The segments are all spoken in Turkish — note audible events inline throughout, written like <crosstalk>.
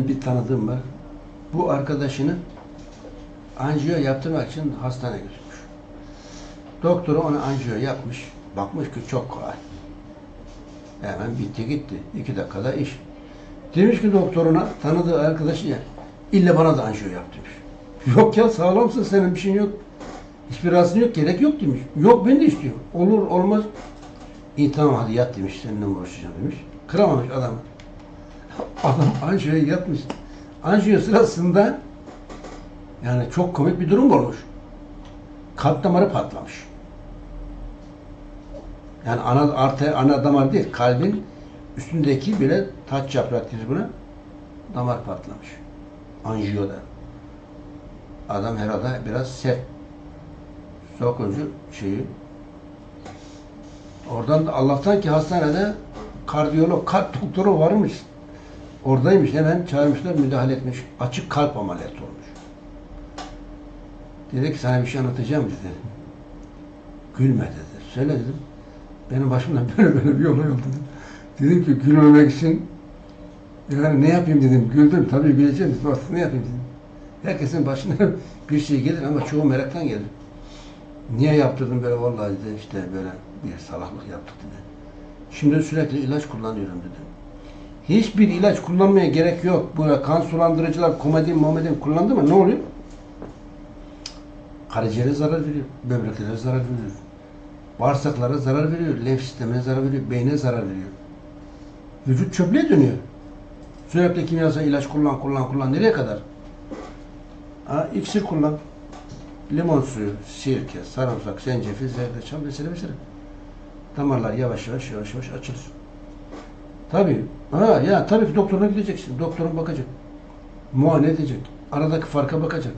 benim bir tanıdığım var. Bu arkadaşını anjiyo yaptırmak için hastaneye götürmüş. Doktoru ona anjiyo yapmış. Bakmış ki çok kolay. Hemen bitti gitti. İki dakikada iş. Demiş ki doktoruna tanıdığı arkadaşı ya illa bana da anjiyo yap demiş. Yok ya sağlamsın senin bir şeyin yok. Hiçbir rahatsızlığın yok gerek yok demiş. Yok ben de istiyorum. Olur olmaz. İyi tamam hadi yat demiş seninle uğraşacağım demiş. Kıramamış adamı. Adam anjiyoya yatmış. Anjiyo sırasında yani çok komik bir durum olmuş. Kalp damarı patlamış. Yani ana arter, ana damar değil, kalbin üstündeki bile taç yaprak diyoruz buna. Damar patlamış. Anjiyoda. Adam herhalde biraz sert. Sokuncu şeyi. Oradan da Allah'tan ki hastanede kardiyolog, kalp doktoru varmış. Oradaymış hemen çağırmışlar müdahale etmiş. Açık kalp ameliyatı olmuş. Dedi ki sana bir şey anlatacağım dedi. Gülme dedi. Söyle dedim. Benim başımdan <laughs> böyle böyle bir olay oldu dedim. Dedim ki gülmemek için yani ne yapayım dedim. Güldüm tabii güleceğim. Artık ne yapayım dedim. Herkesin başına <laughs> bir şey gelir ama çoğu meraktan gelir. Niye yaptırdın böyle vallahi dedi işte böyle bir salaklık yaptık dedi. Şimdi sürekli ilaç kullanıyorum dedi. Hiçbir ilaç kullanmaya gerek yok. Böyle kan sulandırıcılar, komedin, momedin kullandı mı ne oluyor? Karaciğere zarar veriyor, böbreklere zarar veriyor. Bağırsaklara zarar veriyor, lenf sistemine zarar veriyor, beyne zarar veriyor. Vücut çöplüğe dönüyor. Sürekli kimyasal ilaç kullan, kullan, kullan. Nereye kadar? Ha, iksir kullan. Limon suyu, sirke, sarımsak, zencefil, zerdeçal vesaire vesaire. Damarlar yavaş yavaş yavaş yavaş açılır. Tabii. Ha ya tabii doktoruna gideceksin. Doktorun bakacak. Muayene edecek. Aradaki farka bakacak.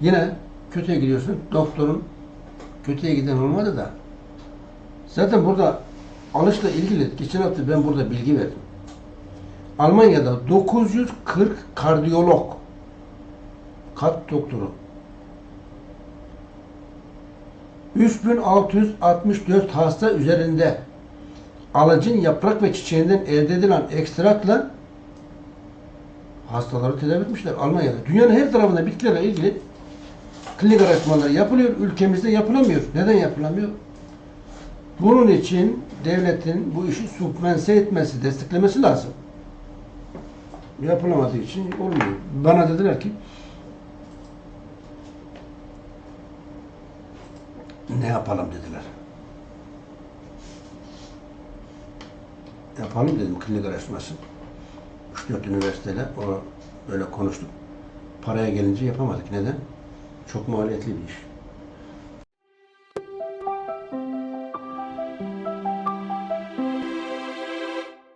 Yine kötüye gidiyorsun. Doktorun kötüye giden olmadı da zaten burada alışla ilgili geçen hafta ben burada bilgi verdim. Almanya'da 940 kardiyolog kalp doktoru 3664 hasta üzerinde alacın yaprak ve çiçeğinden elde edilen ekstrakla hastaları tedavi etmişler Almanya'da. Dünyanın her tarafında bitkilerle ilgili klinik araştırmalar yapılıyor. Ülkemizde yapılamıyor. Neden yapılamıyor? Bunun için devletin bu işi subvense etmesi, desteklemesi lazım. Yapılamadığı için olmuyor. Bana dediler ki ne yapalım dediler. Yapalım dedim klinik araştırması. 3-4 üniversiteyle o böyle konuştuk. Paraya gelince yapamadık. Neden? Çok maliyetli bir iş.